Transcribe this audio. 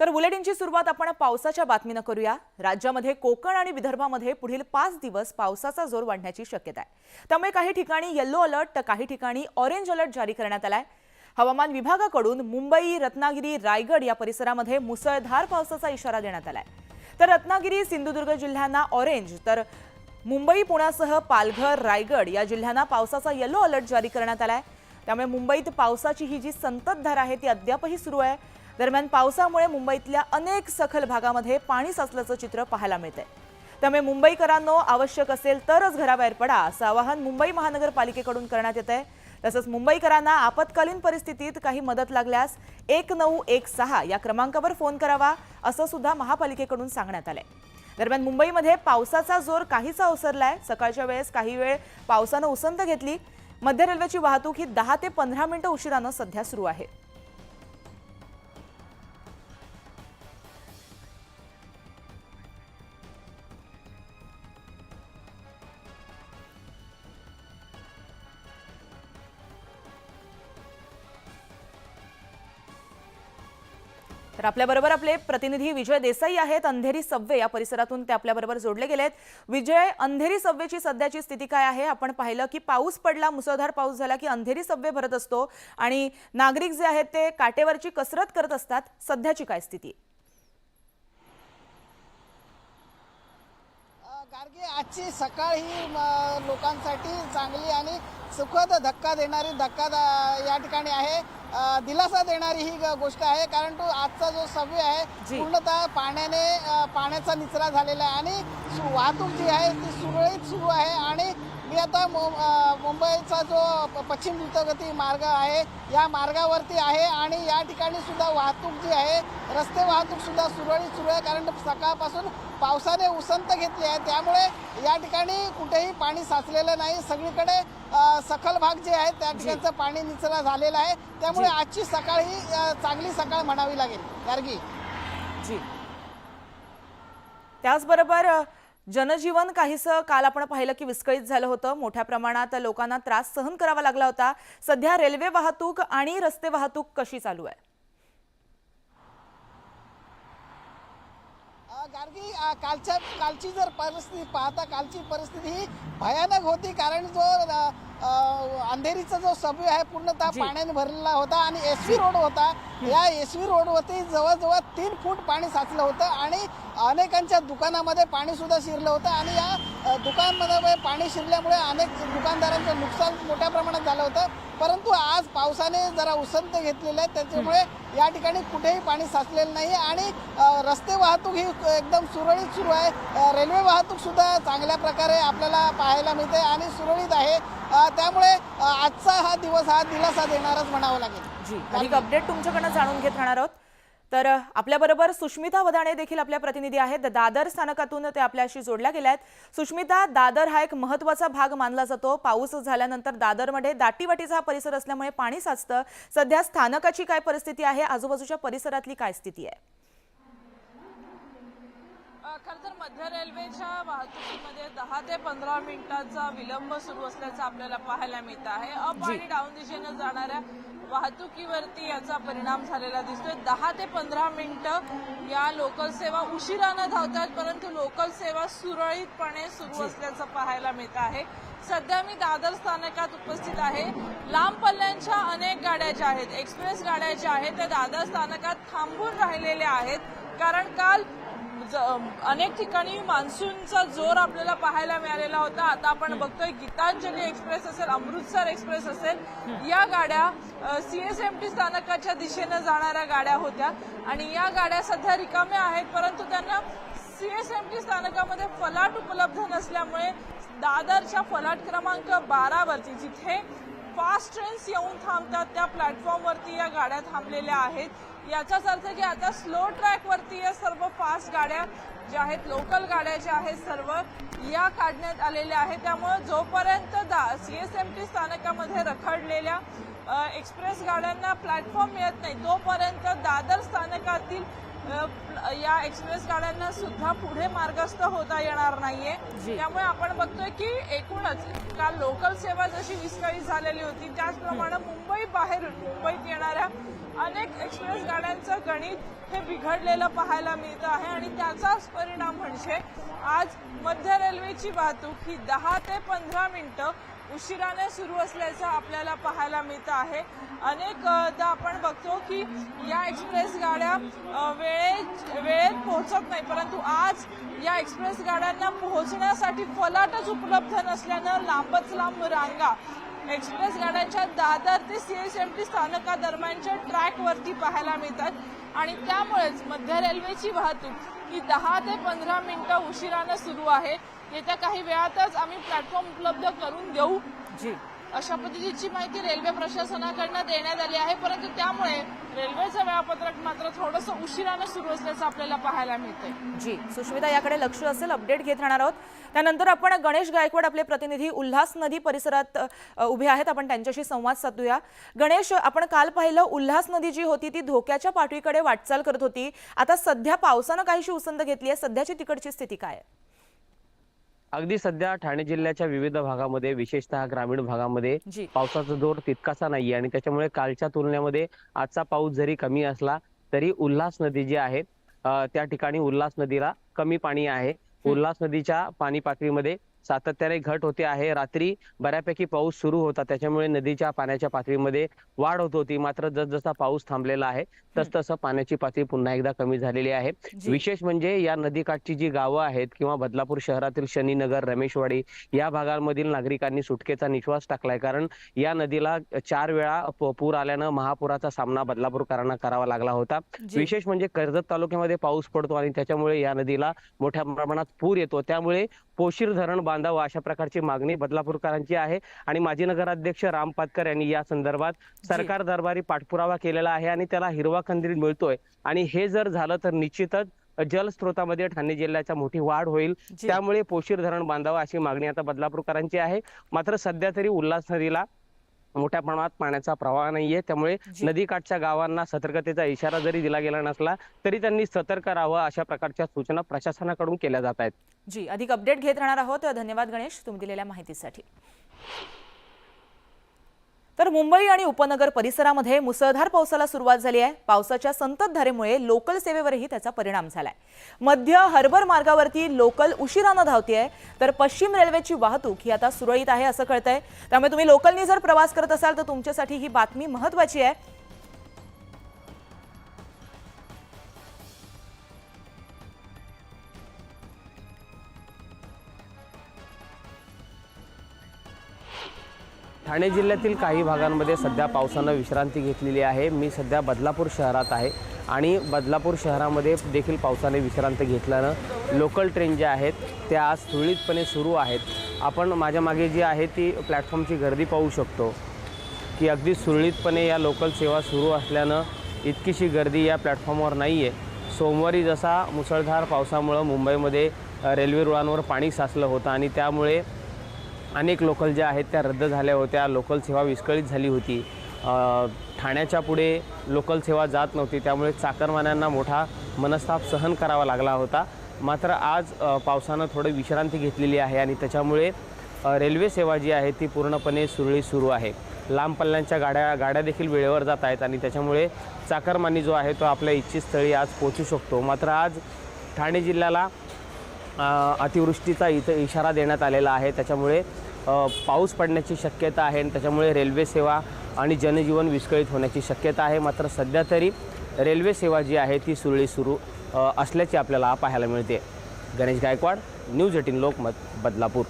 तर बुलेटिनची सुरुवात आपण पावसाच्या बातमीनं करूया. राज्यामध्ये कोकण आणि विदर्भामध्ये पुढील पाच दिवस पावसाचा जोर वाढण्याची शक्यता आहे. त्यामुळे काही ठिकाणी येल्लो अलर्ट तर काही ठिकाणी ऑरेंज अलर्ट जारी करण्यात आलाय. हवामान विभागाकडून मुंबई रत्नागिरी रायगड या परिसरामध्ये मुसळधार पावसाचा इशारा देण्यात आलाय. तर रत्नागिरी सिंधुदुर्ग जिल्ह्यांना ऑरेंज तर मुंबई पुण्यासह पालघर रायगड या जिल्ह्यांना पावसाचा येलो अलर्ट जारी करण्यात आलाय. त्यामुळे मुंबईत पावसाची ही जी संततधार आहे ती अद्यापही सुरू आहे. दरम्यान पावसामुळे मुंबईतल्या अनेक सखल भागामध्ये पाणी साचल्याचं चित्र पाहायला मिळतंय. त्यामुळे मुंबईकरांनो आवश्यक असेल तरच घराबाहेर पडा असं आवाहन मुंबई महानगरपालिकेकडून करण्यात येत आहे तसंच मुंबईकरांना आपत्कालीन परिस्थितीत काही मदत लागल्यास एक नऊ एक सहा या क्रमांकावर फोन करावा असं सुद्धा महापालिकेकडून सांगण्यात आलंय. दरम्यान मुंबईमध्ये पावसाचा जोर काहीसा ओसरलाय. सकाळच्या वेळेस काही वेळ पावसानं उसंत घेतली. मध्य रेल्वेची वाहतूक ही दहा ते पंधरा मिनिटं उशिरानं सध्या सुरू आहे. तर आपल्याबरोबर आपले प्रतिनिधी विजय देसाई आहेत. अंधेरी सव्वे या परिसरातून ते आपल्याबरोबर जोडले गेलेत. विजय अंधेरी सव्वेची सध्याची स्थिती काय आहे? आपण पाहिलं की पाऊस पडला मुसळधार पाऊस झाला की अंधेरी सव्वे भरत असतो. आणि नागरिक जे आहेत ते काटेवरची कसरत करत असतात. सध्याची काय स्थिती? गार्गे आजची सकाळ ही लोकांसाठी चांगली आणि सुखद धक्का देणारी धक्का या ठिकाणी आहे. दिलासा देणारी ही गोष्ट आहे. कारण तो आजचा जो सव्य आहे जी. पूर्णतः पाण्याने पाण्याचा निचरा झालेला आहे. आणि सु- वाहतूक जी आहे ती सुरळीत सुरू आहे. आणि मी आता मु- मुंबईचा जो पश्चिम द्रुतगती मार्ग आहे या मार्गावरती आहे. आणि या ठिकाणी सुद्धा वाहतूक जी आहे रस्ते वाहतूक सुद्धा सुरळीत सुरू आहे कारण सकाळपासून पावसाने उसंत घेतली आहे. त्यामुळे या ठिकाणी कुठेही पाणी साचलेलं नाही. सगळीकडे सखल भाग जे आहेत त्या ठिकाणचं पाणी निचरा झालेला आहे. त्यामुळे. आजची सकाळ ही चांगली सकाळ म्हणावी लागेल. गार्गी. जी. त्याचबरोबर जनजीवन काहीसं काल आपण पाहिलं की विस्कळीत झालं होतं. मोठ्या प्रमाणात लोकांना त्रास सहन करावा लागला होता. सध्या रेल्वे वाहतूक आणि रस्ते वाहतूक कशी चालू आहे? गार्गी अ, कालच्या कालची जर परिस्थिती पाहता कालची परिस्थिती ही भयानक होती. कारण जो अंधेरीचा जो सबवे आहे पूर्णतः. पाण्याने भरलेला होता आणि एस व्ही रोड होता. या एस व्ही रोडवरती जवळजवळ तीन फूट पाणी साचलं होतं आणि अनेकांच्या दुकानामध्ये पाणी सुद्धा शिरलं होतं. आणि या दुकानमध्ये पाणी शिरल्यामुळे अनेक दुकानदारांचं नुकसान मोठ्या प्रमाणात झालं होतं. परंतु आज पावसाने जरा उसंत घेतलेलं आहे. त्याच्यामुळे या ठिकाणी कुठेही पाणी साचलेलं नाही आणि रस्ते वाहतूक ही एकदम सुरळीत सुरू आहे. रेल्वे वाहतूक सुद्धा चांगल्या प्रकारे आपल्याला पाहायला मिळते आणि सुरळीत आहे. त्यामुळे आजचा हा दिवस हा दिलासा देणारच म्हणावं लागेल. जी. अधिक अपडेट तुमच्याकडनं जाणून घेत राहणार आहोत. तर आपल्याबरोबर सुष्मिता वदाणे देखील आपल्या प्रतिनिधी आहेत. दादर स्थानकातून ते आपल्याशी जोडल्या गेल्या आहेत सुष्मिता दादर हा एक महत्त्वाचा भाग मानला जातो. पाऊस झाल्यानंतर दादरमध्ये दाटीवाटीचा हा परिसर असल्यामुळे पाणी साचतं. सध्या स्थानकाची काय परिस्थिती आहे? आजूबाजूच्या परिसरातली काय स्थिती आहे? खरं तर मध्य रेल्वेच्या वाहतुकीमध्ये दहा ते पंधरा मिनिटांचा विलंब सुरू असल्याचं आपल्याला पाहायला मिळत आहे. अप. आणि डाऊन दिशेनं जाणाऱ्या वाहतुकीवरती याचा परिणाम झालेला दिसतोय. दहा ते पंधरा मिनिटं या लोकल सेवा उशिरानं धावतात परंतु लोकल सेवा सुरळीतपणे सुरू असल्याचं पाहायला मिळत आहे. सध्या मी दादर स्थानकात उपस्थित आहे. लांब पल्ल्यांच्या अनेक गाड्या ज्या आहेत एक्सप्रेस गाड्या ज्या आहेत त्या दादर स्थानकात थांबून राहिलेल्या आहेत. कारण काल अनेक ठिकाणी मान्सूनचा जोर आपल्याला पाहायला मिळालेला होता. आता आपण बघतोय गीतांजली एक्सप्रेस असेल अमृतसर एक्सप्रेस असेल या गाड्या सीएसएमटी स्थानकाच्या दिशेनं जाणाऱ्या गाड्या होत्या. आणि या गाड्या सध्या रिकाम्या आहेत परंतु त्यांना सीएसएमटी स्थानकामध्ये फलाट उपलब्ध नसल्यामुळे दादरच्या फलाट क्रमांक बारावरती जिथे फास्ट ट्रेन्स येऊन थांबतात त्या प्लॅटफॉर्मवरती या गाड्या थांबलेल्या आहेत. याचाच अर्थ की आता स्लो ट्रॅकवरती या सर्व फास्ट गाड्या ज्या आहेत लोकल गाड्या ज्या आहेत सर्व या काढण्यात आलेल्या आहेत. त्यामुळे जोपर्यंत दा सी एस एम टी स्थानकामध्ये रखडलेल्या एक्सप्रेस गाड्यांना प्लॅटफॉर्म मिळत नाही तोपर्यंत दादर स्थानकातील या एक्सप्रेस गाड्यांना सुद्धा पुढे मार्गस्थ होता येणार नाहीये. त्यामुळे आपण बघतोय की एकूणच काल लोकल सेवा जशी विस्कळीत झालेली होती त्याचप्रमाणे मुंबई बाहेरून मुंबईत येणाऱ्या अनेक एक्सप्रेस गाड्या गाड्यांचं गणित हे बिघडलेलं पाहायला मिळतं आहे आणि त्याचाच परिणाम म्हणजे आज मध्य रेल्वेची वाहतूक ही दहा ते पंधरा मिनिटं उशिराने सुरू असल्याचं आपल्याला पाहायला मिळतं आहे. अनेकदा आपण बघतो की या एक्सप्रेस गाड्या वेळेत वेळेत पोहोचत नाही. परंतु आज या एक्सप्रेस गाड्यांना पोहोचण्यासाठी फलाटच उपलब्ध नसल्यानं लांबच लांब रांगा एक्सप्रेस गाड्यांच्या दादर ते सी एस एम टी स्थानकादरम्यानच्या ट्रॅकवरती पाहायला मिळतात. आणि त्यामुळेच मध्य रेल्वेची वाहतूक ही दहा ते पंधरा मिनिटं उशिरानं सुरू आहे. येत्या काही वेळातच आम्ही प्लॅटफॉर्म उपलब्ध करून देऊ. जी. अशा पद्धतीची माहिती रेल्वे प्रशासनाकडनं देण्यात आली आहे. परंतु त्यामुळे रेल्वेचं वेळापत्रक मात्र थोडंसं उशिरानं सुरू असल्याचं आपल्याला पाहायला मिळते जी सुष्मिता याकडे लक्ष असेल अपडेट घेत राहणार आहोत. त्यानंतर आपण गणेश गायकवाड आपले प्रतिनिधी उल्हास नदी परिसरात उभे आहेत. आपण त्यांच्याशी संवाद साधूया. गणेश आपण काल पाहिलं उल्हास नदी जी होती ती धोक्याच्या पाठवीकडे वाटचाल करत होती. आता सध्या पावसानं काहीशी उसंत घेतली आहे. सध्याची तिकडची स्थिती काय आहे? अगदी सध्या ठाणे जिल्ह्याच्या विविध भागामध्ये विशेषतः ग्रामीण भागामध्ये पावसाचा जोर तितकासा नाहीये. आणि त्याच्यामुळे कालच्या तुलनेमध्ये आजचा पाऊस जरी कमी असला तरी उल्हास नदी जी आहे त्या ठिकाणी उल्हास नदीला कमी पाणी आहे. उल्हास नदीच्या पाणी पातळीमध्ये सातत्याने घट होते आहे. रात्री बऱ्यापैकी पाऊस सुरू होता. त्याच्यामुळे नदीच्या पाण्याच्या पातळीमध्ये वाढ होत होती. मात्र जसजसा पाऊस थांबलेला आहे तसतसं पाण्याची पातळी पुन्हा एकदा कमी झालेली आहे. विशेष म्हणजे या नदीकाठची जी गावं आहेत किंवा बदलापूर शहरातील शनीनगर रमेशवाडी या भागांमधील नागरिकांनी सुटकेचा निश्वास टाकलाय. कारण या नदीला चार वेळा पूर आल्यानं महापुराचा सामना बदलापूरकरांना करावा लागला होता. विशेष म्हणजे कर्जत तालुक्यामध्ये पाऊस पडतो आणि त्याच्यामुळे या नदीला मोठ्या प्रमाणात पूर येतो. त्यामुळे पोशीर धरण बांधावं अशा प्रकारची मागणी बदलापूरकरांची आहे. आणि माजी नगराध्यक्ष राम पातकर यांनी या संदर्भात सरकार दरबारी पाठपुरावा केलेला आहे आणि त्याला हिरवा कंदील मिळतोय. आणि हे जर झालं तर निश्चितच जलस्रोतामध्ये ठाणे जिल्ह्याच्या मोठी वाढ होईल. त्यामुळे पोशीर धरण बांधावं अशी मागणी आता बदलापूरकरांची आहे. मात्र सध्या तरी उल्हास नदीला मोठ्या प्रमाणात पाण्याचा प्रवाह नाहीये. त्यामुळे. नदीकाठच्या गावांना सतर्कतेचा इशारा जरी दिला गेला नसला तरी त्यांनी सतर्क राहावं अशा प्रकारच्या सूचना प्रशासनाकडून केल्या जात आहेत. जी अधिक अपडेट घेत राहणार आहोत. धन्यवाद गणेश तुम्ही दिलेल्या माहितीसाठी. तर मुंबई आणि उपनगर परिसरामध्ये मुसळधार पावसाला सुरुवात झाली आहे. पावसाच्या संततधारेमुळे लोकल सेवेवरही त्याचा परिणाम झालाय. मध्य हर्बर मार्गावरती लोकल उशिरानं धावतीये. तर पश्चिम रेल्वेची वाहतूक ही आता सुरळीत आहे असं कळतंय. त्यामुळे तुम्ही लोकलनी जर प्रवास करत असाल तर तुमच्यासाठी ही बातमी महत्वाची आहे. ठाणे जिल्ह्यातील काही भागांमध्ये सध्या पावसानं विश्रांती घेतलेली आहे. मी सध्या बदलापूर शहरात आहे आणि बदलापूर शहरामध्ये देखील पावसाने विश्रांती घेतल्यानं लोकल ट्रेन ज्या आहेत त्या आज सुरळीतपणे सुरू आहेत. आपण माझ्या मागे जी आहे ती प्लॅटफॉर्मची गर्दी पाहू शकतो की अगदी सुरळीतपणे या लोकल सेवा सुरू असल्यानं इतकीशी गर्दी या प्लॅटफॉर्मवर नाही आहे सोमवारी जसा मुसळधार पावसामुळं मुंबईमध्ये रेल्वे रुळांवर पाणी साचलं होतं आणि त्यामुळे अनेक लोकल ज्या आहेत त्या रद्द झाल्या होत्या. लोकल सेवा विस्कळीत झाली होती. ठाण्याच्या पुढे लोकल सेवा जात नव्हती. त्यामुळे चाकरमान्यांना मोठा मनस्ताप सहन करावा लागला होता. मात्र आज पावसानं थोडं विश्रांती घेतलेली आहे आणि त्याच्यामुळे रेल्वे सेवा जी आहे ती पूर्णपणे सुरळीत सुरू आहे. लांब पल्ल्यांच्या गाड्या गाड्या देखील वेळेवर जात आहेत आणि त्याच्यामुळे चाकरमानी जो आहे तो आपल्या इच्छित स्थळी आज पोचू शकतो. मात्र आज ठाणे जिल्ह्याला अतिवृष्टीचा इथं इशारा देण्यात आलेला आहे. त्याच्यामुळे पाऊस पडण्याची शक्यता आहे आणि त्याच्यामुळे रेल्वे सेवा आणि जनजीवन विस्कळीत होण्याची शक्यता आहे. मात्र सध्या तरी रेल्वे सेवा जी आहे ती सुरळीत सुरू असल्याची आपल्याला पाहायला मिळते. Ganesh Gaikwad news eighteen Lokmat Badlapur.